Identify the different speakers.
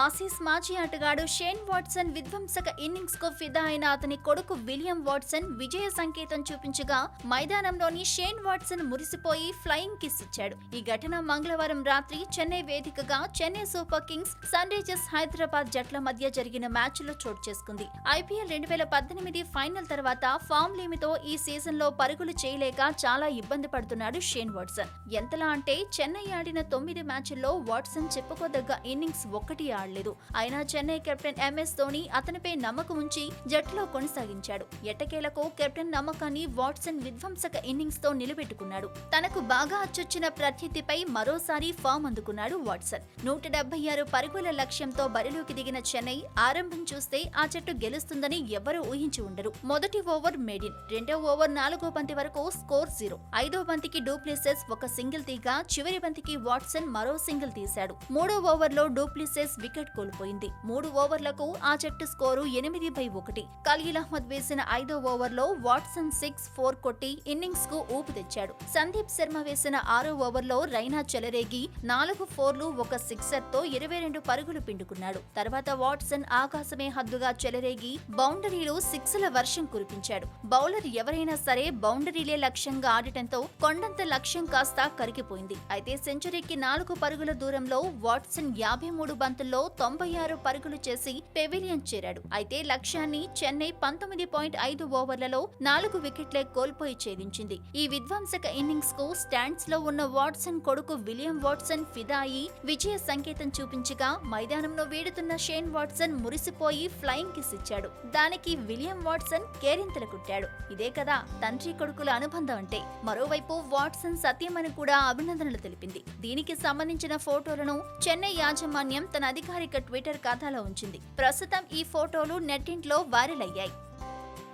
Speaker 1: Aussies మాజీ ఆటగాడు Shane Watson విధ్వంసక ఇన్నింగ్స్కు ఫిదా అయిన అతని కొడుకు విలియం వాట్సన్ విజయ సంకేతం చూపించగా మైదానంలోని షేన్ వాట్సన్ మురిసిపోయి ఫ్లయింగ్ కిస్ ఇచ్చాడు. ఈ ఘటన మంగళవారం రాత్రి చెన్నై వేదికగా Chennai super kings sunrisers Hyderabad జట్ల మధ్య జరిగిన మ్యాచ్లో చోటు చేసుకుంది. ఐపీఎల్ రెండు వేల పద్దెనిమిది ఫైనల్ తర్వాత ఫామ్ లేమితో ఈ సీజన్లో పరుగులు చేయలేక చాలా ఇబ్బంది పడుతున్నాడు షేన్ వాట్సన్. ఎంతలా అంటే చెన్నై ఆడిన తొమ్మిది మ్యాచ్ల్లో వాట్సన్ చెప్పుకోదగ్గ ఇన్నింగ్స్ ఒక్కటి ఆడలేదు అయినా చెన్నై కెప్టెన్ ఎంఎస్ ధోని అతనిపై నమ్మకం ఉంచి జట్టులో కొనసాగించాడు. ఎట్టకేలకు కెప్టెన్ నమ్మకాన్ని వాట్సన్ విధ్వంసక ఇన్నింగ్స్తో నిలబెట్టుకున్నాడు. తనకు బాగా అచ్చొచ్చిన ప్రత్యర్థిపై మరోసారి ఫామ్ అందుకున్నాడు వాట్సన్. నూట డెబ్బై ఆరు పరుగుల లక్ష్యంతో బరిలోకి దిగిన చెన్నై ఆరంభం చూస్తే ఆ జట్టు గెలుస్తుందని ఎవరూ ఊహించి ఉండరు. మొదటి ఓవర్ మేడిన్ రెండో ఓవర్ నాలుగో బంతి వరకు స్కోర్ జీరో. ఐదో బంతికి డూప్లిసెస్ ఒక సింగిల్ తీగా చివరి బంతికి వాట్సన్ మరో సింగిల్ తీశాడు. మూడో ఓవర్లో డూప్లిసెస్ వికెట్ కోల్పోయింది. మూడు ఓవర్లకు ఆ జట్టు స్కోరు ఎనిమిది బై ఒకటి. ఖలీల్ అహ్మద్ వేసిన ఐదో ఓవర్లో వాట్సన్ సిక్స్ ఫోర్ కొట్టి ఇన్నింగ్స్కు ఊపు తెచ్చాడు. సందీప్ శర్మ వేసిన ఆరో ఓవర్లో రైనా చెలరేగి నాలుగు ఫోర్లు ఒక సిక్సర్తో ఇరవై రెండు పరుగులు పిండుకున్నాడు. తర్వాత వాట్సన్ ఆకాశమే హద్దుగా చెలరేగి బౌండరీలు సిక్స్ల వర్షం కురిపించాడు. బౌలర్ ఎవరైనా సరే బౌండరీలే లక్ష్యంగా ఆడటంతో కొండంత లక్ష్యం కాస్త కరిగిపోయింది. అయితే సెంచరీకి నాలుగు పరుగుల దూరంలో వాట్సన్ యాభై మూడు బంతుల్లో తొంభై ఆరు పరుగులు చేసి పెవిలియన్ చేరాడు. అయితే లక్ష్యాన్ని చెన్నై పంతొమ్మిది పాయింట్ ఐదు ఓవర్లలో నాలుగు వికెట్లే కోల్పోయి ఛేదించింది. ఈ విధ్వంసక ఇన్నింగ్స్కు స్టాండ్స్లో ఉన్న వాట్సన్ కొడుకు విలియం వాట్సన్ ఫిదా అయి విజయ సంకేతం చూపించగా మైదానంలో వీడుతున్న షేన్ వాట్సన్ మురిసిపోయి ఫ్లయింగ్ కిస్ ఇచ్చాడు. దానికి విలియం వాట్సన్ కేరింతలు కుట్టాడు. ఇదే కదా తండ్రి కొడుకుల అనుబంధం అంటే. మరోవైపు వాట్సన్ సత్యమని కూడా అభినందనలు తెలిపింది. దీనికి సంబంధించిన ఫోటోలను చెన్నై యాజమాన్యం తన అధికారిక ట్విట్టర్ ఖాతాలో ఉంచింది. ప్రస్తుతం ఈ ఫోటోలు నెట్టింట్లో వైరల్ అయ్యాయి.